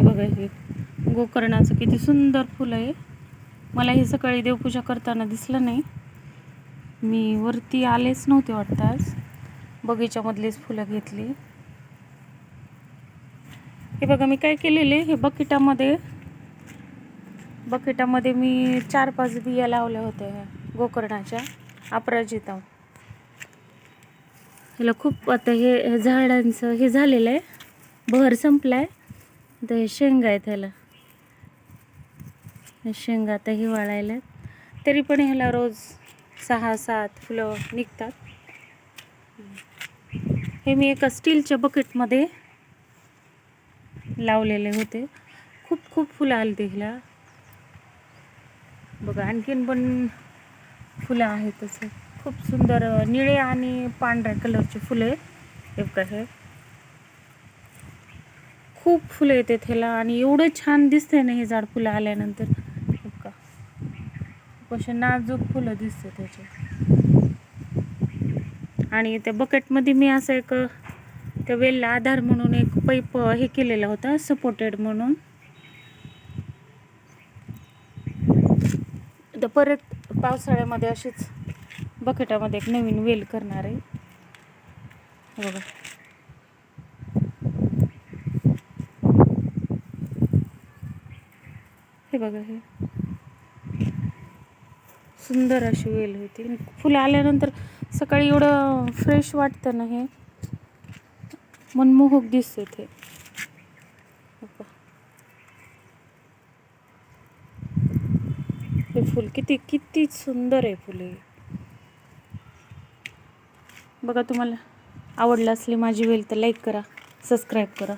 हे बघा हे गोकर्णाचं किती सुंदर फुलं आहे. मला हे सकाळी देवपूजा करताना दिसलं नाही. मी वरती आलेच नव्हते वाटतं आज. बगीच्यामधलीच फुलं घेतली. हे बघा मी काय केलेले हे बकेटामध्ये बकेटामध्ये मी चार पाच बिया लावल्या होत्या ह्या गोकर्णाच्या अपराजिता. ह्याला खूप आता हे हे झाडांचं हे झालेलं आहे. बहर संपलाय. तर हे शेंगा आहेत ह्याला. हे शेंगा आता हिवाळायला तरी पण ह्याला रोज सहा सात फुलं निघतात. हे मी एका स्टीलच्या बकेटमध्ये लावलेले होते. खूप खूप फुलं आली ते बघा आणखीन पण फुलं आहेत तसं खूप सुंदर निळे आणि पांढऱ्या कलरचे फुलं आहेत. हे बघा हे. खूप फुलं येतात ह्याला आणि एवढं छान दिसते ना हे झाड फुलं आल्यानंतर. का. कसे नाजूक फुलं दिसते त्याचे. आणि त्या बकेटमध्ये मी असं एक त्या वेलला आधार म्हणून एक पैप हे केलेला होता सपोर्टेड म्हणून. तर परत पावसाळ्यामध्ये अशीच बकेटामध्ये एक नवीन वेल करणार आहे. बघा. बघा हे. सुंदर अशी वेल होती. फुलं आल्यानंतर सकाळी एवढं फ्रेश वाटतं ना हे. मनमोहक दिसते ते. हे फुल किती किती सुंदर आहे फुले. बघा तुम्हाला आवडलं असली माझी वेल तर लाईक करा सबस्क्राईब करा.